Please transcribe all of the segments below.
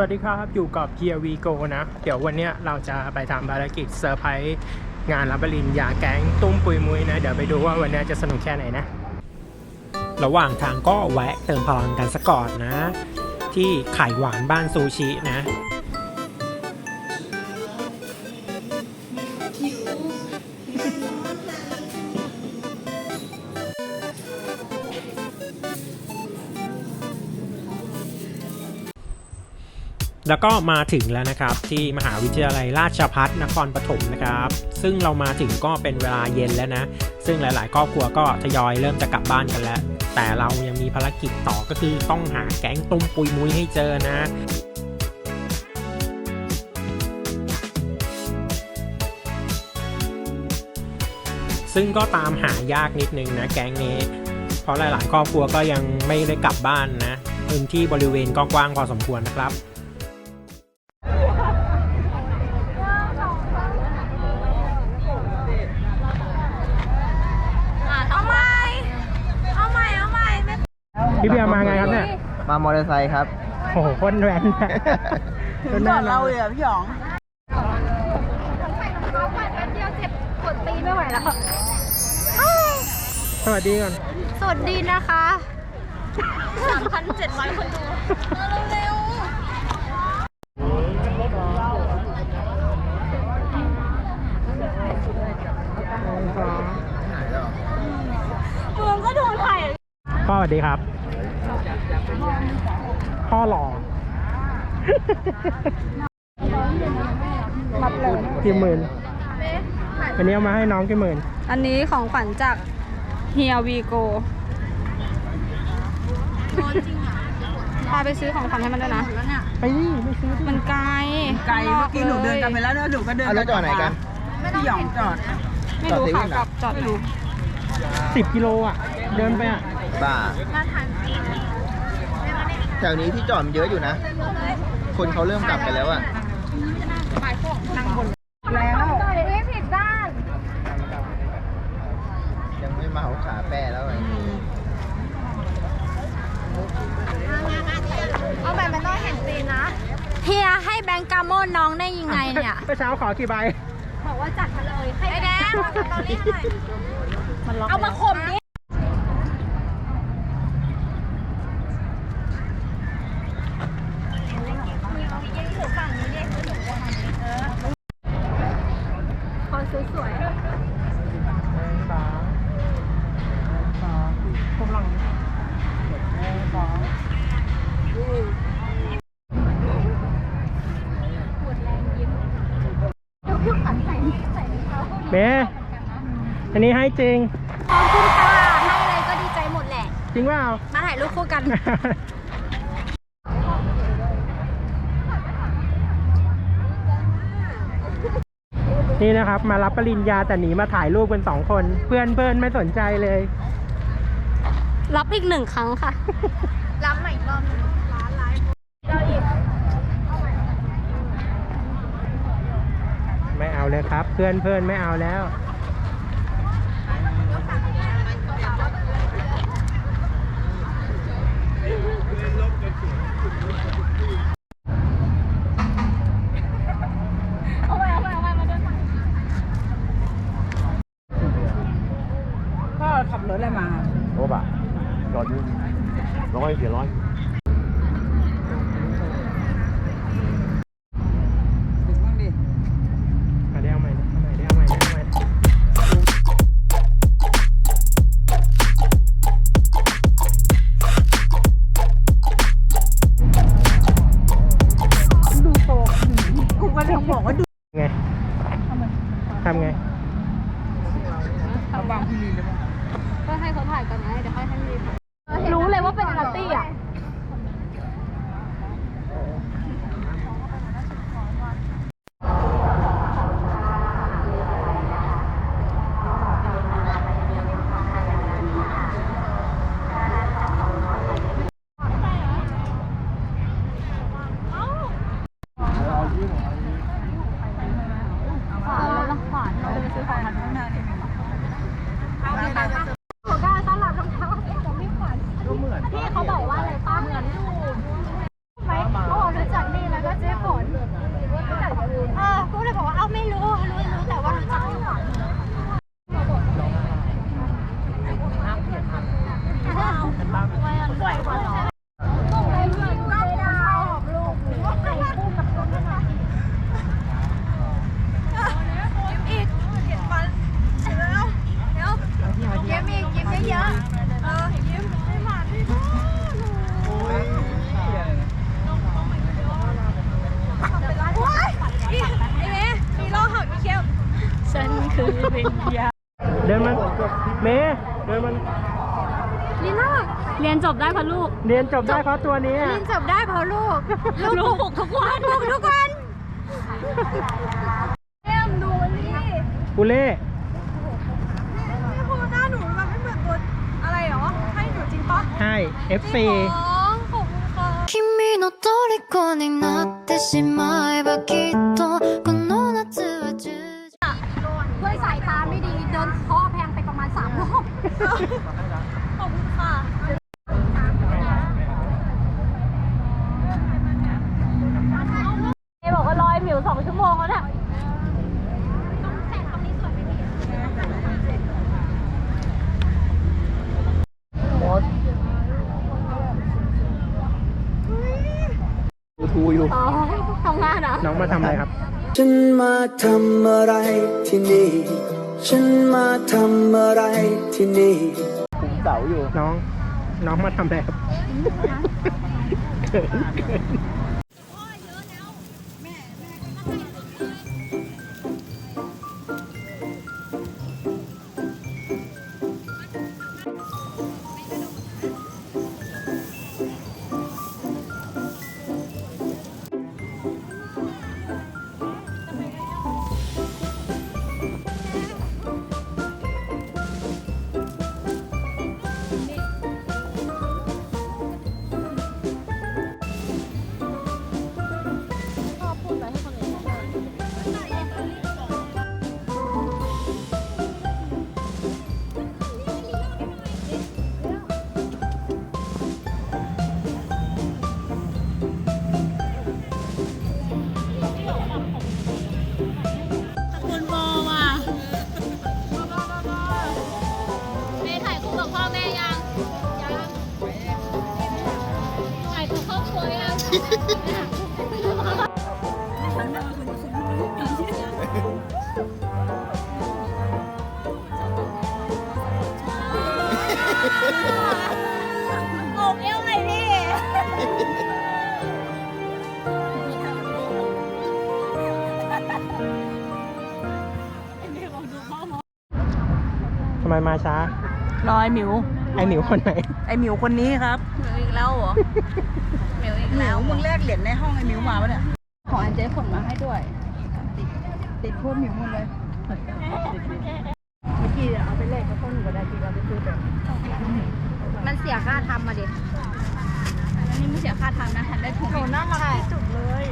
วัสดีครับ อยู่กับ Here We Go นะ เดี๋ยววันนี้เราจะไปทำภารกิจเซอร์ไพรส์งานรับปริญญาแก๊งตุ้มปุยมุยนะ เดี๋ยวไปดูว่าวันนี้จะสนุกแค่ไหนนะ ระหว่างทางก็แวะเติมพลังกันสก่อนนะ ที่ไข่หวานบ้านซูชินะ แล้วก็มาถึงแล้วนะครับที่มหาวิทยาลัยราชภัฏนครปฐมนะครับ ซึ่งเรามาถึงก็เป็นเวลาเย็นแล้วนะ ซึ่งหลาย ๆ ครอบครัวก็ทยอยเริ่มจะกลับบ้านกันแล้ว แต่เรายังมีภารกิจต่อก็คือต้องหาแก๊งตุ้มปุยมุ้ยให้เจอนะซึ่งก็ตามหายากนิดนึงนะแก๊งนี้ เพราะหลาย ๆ ครอบครัวก็ยังไม่ได้กลับบ้านนะพื้นที่บริเวณก็กว้างพอสมควรนะครับ เอาใหม่ เอาใหม่ เอาใหม่ไม่ พี่เบียร์มาไงครับเนี่ย มามอเตอร์ไซค์ครับ โอ้โหคนแวนนะก่อนเราเลยอะพี่หยองเขาปัดแป๊บเดียวเจ็บปวดตีนไม่ไหวแล้ว สวัสดีก่อน สวัสดีนะคะ 3,700 คนดูเร็วๆมึงก็โดนถ่ายพ่อสวัสดีครับ พ่อหล่อรับเลยกี่หมื่นอันนี้เอามาให้น้องกี่หมื่นอันนี้ของขวัญจากเฮียวีโกพาไปซื้อของขวัญให้มันด้วยนะ ไปนี่ไม่ซื้อดิมันไกลไกลเมื่อกี้หนูเดินกันไปแล้วแล้วหนูก็เดินเอาแล้วจอดไหนกันพี่หยองจอด ไม่รู้จอดเซเว่ค่ะนเหรอกลับจอดอยู่สิบกิโลอะ เดินไปอะบ้า แถวนี้ที่จอดมันเยอะอยู่นะ คนเขาเริ่มกลับกันแล้วอะแล้วไม่ผิดด้าน ยังไม่มาเอาขาแป้แล้วไงเอาแบบไม่ต้องเห็นตีนนะเฮียให้แบงก์กาโมนน้องได้ยังไงเนี่ยเมื่อเช้าขอกี่ใบ บอกว่าจัดมาเลยไอ้แดงเอาสตอรี่หน่อยเอามาคมดิ ขอสวยๆ เบอันนี้ให้จริง ขอบคุณค่ะให้อะไรก็ดีใจหมดแหละ จริงเปล่า มาถ่ายรูปคู่กัน นี่นะครับ มารับปริญญาแต่หนีมาถ่ายรูปกันสองคน เพื่อนเพื่อนไม่สนใจเลย รับอีกหนึ่งครั้งค่ะ รับใหม่อีกรอบนึงร้านไลฟ์ไม่เอาเลยครับ เพื่อนเพื่อนไม่เอาแล้ว เรียนจบได้เพราะลูก เรียนจบได้เพราะตัวนี้ เรียนจบได้เพราะลูก ลูกปลุกทุกวันปลุกทุกวันเอ็มดูนี่ กูเล่ โหหน้าหนูแบบไม่เหมือนตัวอะไรหรอ ให้หนูจริงปะ ให้ FC อ๋อขอบคุณค่ะ 君の虜になってしまえばきっとこの夏は充実 ด้วยสายตาไม่ดีเดินเคอแพงไปประมาณสามรอบ ว่าลอยหมิวสองชั่วโมงแล้วเนี่ยดูทูอยู่อ๋อทำงานเหรอ น้องมาทำอะไรครับ ฉันมาทำอะไรที่นี่ ฉันมาทำอะไรที่นี่คุมเสาอยู่ น้อง น้องมาทำอะไรครับ ไมมาช้ารอยหมิว ไอหมิวคนไหน ไอหมิวคนนี้ครับ หมิวอีกแล้วเหรอ หมิวอีกหมิแล้ววมึงแลกเหรียญในห้องไอหมิวมาปะเนี่ย ของอันเจ๊ขนมาให้ด้วยติดพวกหมิวหมดเลยมันเสียค่าทำมาดิอันนี้ไม่เสียค่าทำนะแถมได้ถุงหนูน่ารักที่สุดเลย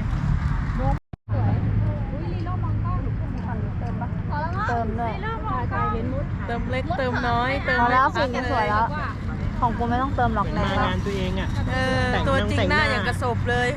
เติมเลยเติมเล็กเติมน้อยเติมพอเล็แล้กวสีนี้สวยแล้ว ของกูไม่ต้องเติมหรอกแน่มางานตัวเองอะ เออแต่งตัวจริงหน้าแต่งหน้าอย่างกระสบเลย